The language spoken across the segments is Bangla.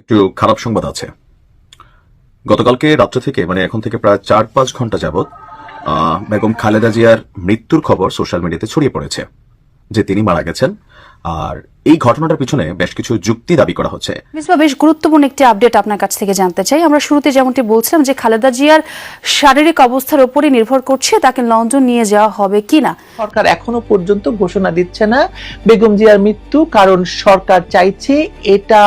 একটু খারাপ সংবাদ আছে। গতকালকে রাত্র থেকে মানে এখন থেকে প্রায় চার পাঁচ ঘণ্টা যাবৎ বেগম খালেদা জিয়ার মৃত্যুর খবর সোশ্যাল মিডিয়াতে ছড়িয়ে পড়েছে, যে তিনি মারা গেছেন। আর এই ঘটনাটার পিছনে বেশ কিছু যুক্তি দাবি করা হচ্ছে। মিসবা বেশ গুরুত্বপূর্ণ একটি আপডেট আপনার কাছ থেকে জানতে চাই। আমরা শুরুতে যেমনটি বলছিলাম যে খালেদা জিয়ার শারীরিক অবস্থার উপরই নির্ভর করছে তাকে লন্ডন নিয়ে যাওয়া হবে কিনা। সরকার এখনও পর্যন্ত ঘোষণা দিচ্ছে না বেগম জিয়ার মৃত্যু কারণ সরকার চাইছে এটা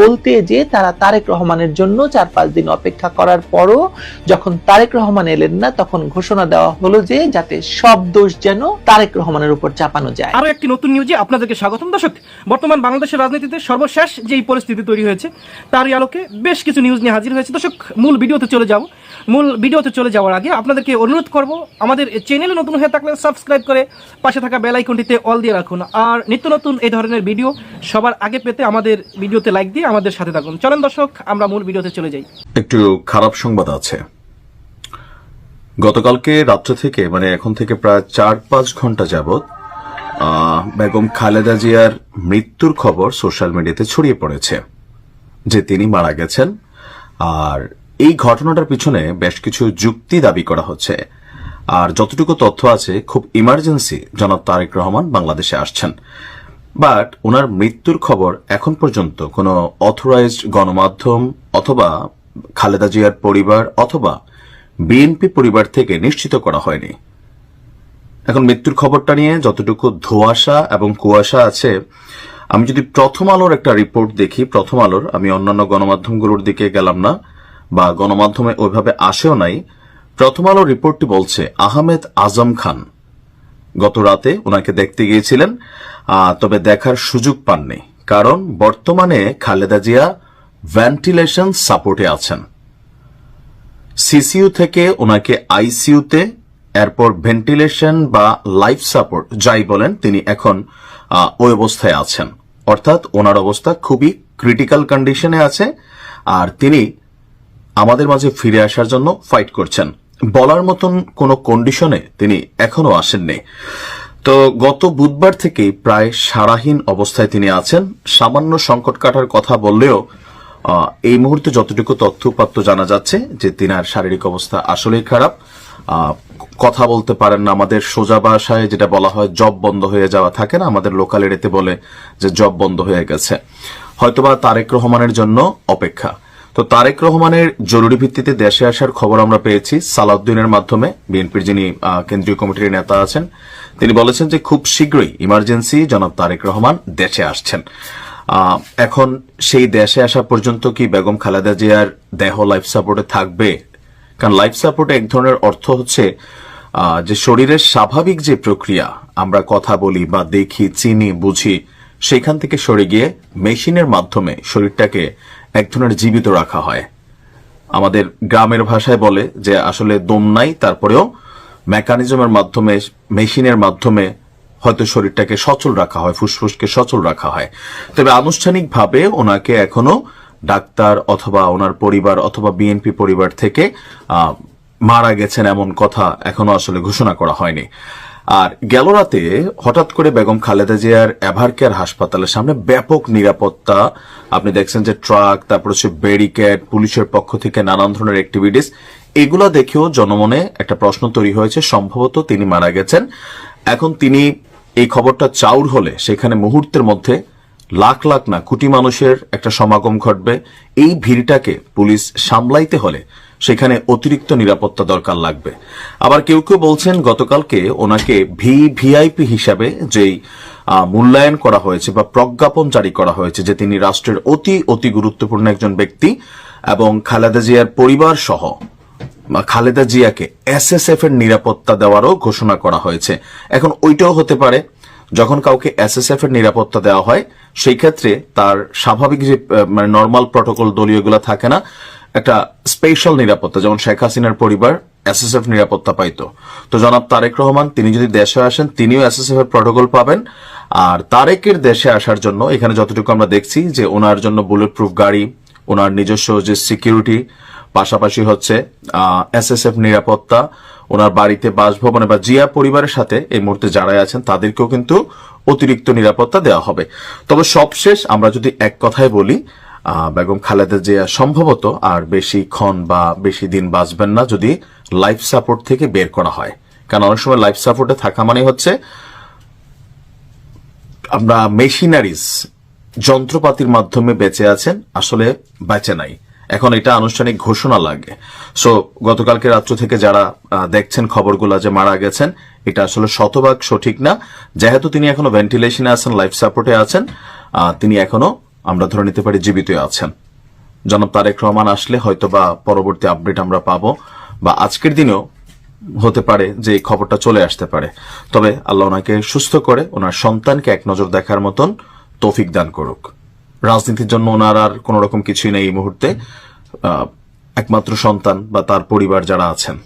বলতে যে তারা তারেক রহমানের জন্য চার পাঁচ দিন অপেক্ষা করার পরও যখন তারেক রহমান এলেন না তখন ঘোষণা দেওয়া হলো যে যাতে সব দোষ যেন তারেক রহমানের উপর চাপানো যায়। আরও একটি নতুন নিউজে আপনাদেরকে স্বাগতম দর্শক বর্তমান বাংলাদেশের রাজনীতিতে সর্বশেষ যেই পরিস্থিতি তৈরি হয়েছে তারই আলোকে বেশ কিছু নিউজ নিয়ে হাজির হয়েছে। দর্শক মূল ভিডিওতে চলে যাব। মূল ভিডিওতে চলে যাওয়ার আগে আপনাদেরকে অনুরোধ করব আমাদের চ্যানেলে নতুন হয়ে থাকলে সাবস্ক্রাইব করে পাশে থাকা বেল আইকনটিতে অল দিয়ে রাখুন। আর নিত্য নতুন এই ধরনের ভিডিও সবার আগে পেতে আমাদের ভিডিওতে লাইক দিয়ে আমাদের সাথে থাকুন। চলেন দর্শক আমরা মূল ভিডিওতে চলে যাই। একটু খারাপ সংবাদ আছে। গতকালকে রাত্রে থেকে মানে এখন থেকে প্রায় চার পাঁচ ঘণ্টা আহ, বেগম খালেদা জিয়ার মৃত্যুর খবর সোশ্যাল মিডিয়াতে ছড়িয়ে পড়েছে, যে তিনি মারা গেছেন। আর এই ঘটনাটার পিছনে বেশ কিছু যুক্তি দাবি করা হচ্ছে। আর যতটুকু তথ্য আছে, খুব ইমার্জেন্সি জনাব তারেক রহমান বাংলাদেশে আসছেন। বাট ওনার মৃত্যুর খবর এখন পর্যন্ত কোনো অথরাইজড গণমাধ্যম অথবা খালেদা জিয়ার পরিবার অথবা বিএনপি পরিবার থেকে নিশ্চিত করা হয়নি। এখন মৃত্যুর খবরটা নিয়ে যতটুকু ধোঁয়াশা এবং কুয়াশা আছে, আমি যদি প্রথম আলোর একটা রিপোর্ট দেখি, প্রথম আলোর, আমি অন্যান্য গণমাধ্যমগুলোর দিকে গেলাম না, বা গণমাধ্যমে ওইভাবে আসেও নাই, প্রথম আলোর রিপোর্টটি বলছে, আহমেদ আজম খান। গত রাতে ওনাকে দেখতে গিয়েছিলেন তবে দেখার সুযোগ পাননি, কারণ বর্তমানে খালেদা জিয়া ভেন্টিলেশন সাপোর্টে আছেন। সিসিইউ থেকে ওনাকে আইসিইউতে এরপর ভেন্টিলেশন বা লাইফ সাপোর্ট, যাই বলেন তিনি এখন ওই অবস্থায় আছেন। অর্থাৎ ওনার অবস্থা খুবই ক্রিটিক্যাল কন্ডিশনে আছে, আর তিনি আমাদের মাঝে ফিরে আসার জন্য ফাইট করছেন। বলার মতন কোনো কন্ডিশনে তিনি এখনও আসেননি। তো গত বুধবার থেকেই প্রায় সারাহীন অবস্থায় তিনি আছেন। সামান্য সংকট কাটার কথা বললেও এই মুহূর্তে যতটুকু তথ্যপাত্য জানা যাচ্ছে যে তিনার শারীরিক অবস্থা আসলেই খারাপ। কথা বলতে পারেন না, আমাদের সোজা ভাষায় যেটা বলা হয় জব বন্ধ হয়ে যাওয়া থাকে না, আমাদের লোকাল এরিয়াতে বলে যে জব বন্ধ হয়ে গেছে। হয়তোবা তারেক রহমানের জন্য অপেক্ষা। তো তারেক রহমানের জরুরি ভিত্তিতে দেশে আসার খবর আমরা পেয়েছি সালাউদ্দিনের মাধ্যমে। বিএনপির যিনি কেন্দ্রীয় কমিটির নেতা আছেন, তিনি বলেছেন যে খুব শীঘ্রই ইমার্জেন্সি জনাব তারেক রহমান দেশে আসছেন। এখন সেই দেশে আসা পর্যন্ত কি বেগম খালেদা জিয়ার দেহ লাইফ সাপোর্টে থাকবে? কারণ লাইফ সাপোর্টে এক ধরনের অর্থ হচ্ছে যে শরীরের স্বাভাবিক যে প্রক্রিয়া, আমরা কথা বলি বা দেখি, চিনি, বুঝি, সেখান থেকে সরে গিয়ে মেশিনের মাধ্যমে শরীরটাকে এক ধরনের জীবিত রাখা হয়। আমাদের গ্রামের ভাষায় বলে যে আসলে দম নাই, তারপরেও মেকানিজমের মাধ্যমে মেশিনের মাধ্যমে হয়তো শরীরটাকে সচল রাখা হয়, ফুসফুসকে সচল রাখা হয়। তবে আনুষ্ঠানিকভাবে ওনাকে এখনও ডাক্তার অথবা ওনার পরিবার অথবা বিএনপি পরিবার থেকে মারা গেছেন এমন কথা এখনও আসলে ঘোষণা করা হয়নি। আর গেল রাতে হঠাৎ করে বেগম খালেদা জিয়ার এভার কেয়ার হাসপাতালের সামনে ব্যাপক নিরাপত্তা, আপনি দেখছেন যে ট্রাক, তারপর হচ্ছে ব্যারিকেড, পুলিশের পক্ষ থেকে নানান ধরনের অ্যাক্টিভিটিস, এগুলো দেখেও জনমনে একটা প্রশ্ন তৈরি হয়েছে। সম্ভবত তিনি মারা গেছেন। এখন তিনি এই খবরটা চাউর হলে সেখানে মুহূর্তের মধ্যে লাখ লাখ না কোটি মানুষের একটা সমাগম ঘটবে। এই ভিড়টাকে পুলিশ সামলাইতে হলে সেখানে অতিরিক্ত নিরাপত্তা দরকার লাগবে। আবার কেউ কেউ বলছেন, গতকালকে ওনাকে ভি ভিআইপি হিসাবে যেই মূল্যায়ন করা হয়েছে বা প্রজ্ঞাপন জারি করা হয়েছে যে তিনি রাষ্ট্রের অতি অতি গুরুত্বপূর্ণ একজন ব্যক্তি এবং খালেদা জিয়ার পরিবার সহ খালেদা জিয়াকে এসএসএফ এর নিরাপত্তা দেওয়ারও ঘোষণা করা হয়েছে। এখন ওইটাও হতে পারে, যখন কাউকে এসএসএফ এর নিরাপত্তা দেওয়া হয়, সেই ক্ষেত্রে তার স্বাভাবিক যে মানে নর্মাল প্রটোকল দলীয়গুলো থাকে না, একটা স্পেশাল নিরাপত্তা, যেমন শেখ হাসিনার পরিবার এসএসএফ নিরাপত্তা পাইতো। তো জনাব তারেক রহমান, তিনি যদি দেশে আসেন, তিনিও এসএসএফ এর প্রটোকল পাবেন। আর তারেকের দেশে আসার জন্য এখানে যতটুকু আমরা দেখছি যে, ওনার জন্য বুলেট প্রুফ গাড়ি, ওনার নিজস্ব যে সিকিউরিটি পাশাপাশি হচ্ছে এসএসএফ নিরাপত্তা, ওনার বাড়িতে বাসভবনে বা জিয়া পরিবারের সাথে এই মুহূর্তে যারা আছেন, তাদেরকেও কিন্তু অতিরিক্ত নিরাপত্তা দেওয়া হবে। তবে সবশেষ আমরা যদি এক কথায় বলি বেগম খালেদা জিয়া সম্ভবত আর বেশিক্ষণ বা বেশি দিন বাঁচবেন না যদি লাইফ সাপোর্ট থেকে বের করা হয়। কারণ অনেক সময় লাইফ সাপোর্টে থাকা মানে হচ্ছে, আমরা মেশিনারিজ, যন্ত্রপাতির মাধ্যমে বেঁচে আছেন, আসলে বেঁচে নাই। এখন এটা আনুষ্ঠানিক ঘোষণা লাগে। সো গতকালকে রাত্র থেকে যারা দেখছেন খবরগুলো যে মারা গেছেন, এটা আসলে শতভাগ সঠিক না। যেহেতু তিনি এখনও ভেন্টিলেশনে আছেন লাইফ সাপোর্টে আছেন তিনি এখনও, আমরা ধরে নিতে পারি, জীবিত আছেন। জনাব তারেক রহমান আসলে হয়তো বা পরবর্তী আপডেট আমরা পাবো, বা আজকের দিনেও হতে পারে যে এই খবরটা চলে আসতে পারে। তবে আল্লাহ ওনাকে সুস্থ করে, ওনার সন্তানকে এক নজর দেখার মতন তৌফিক দান করুক। রাজনীতির জন্য ওনার আর কোন রকম কিছুই নেই এই মুহূর্তে। একমাত্র সন্তান বা তার পরিবার যারা আছেন।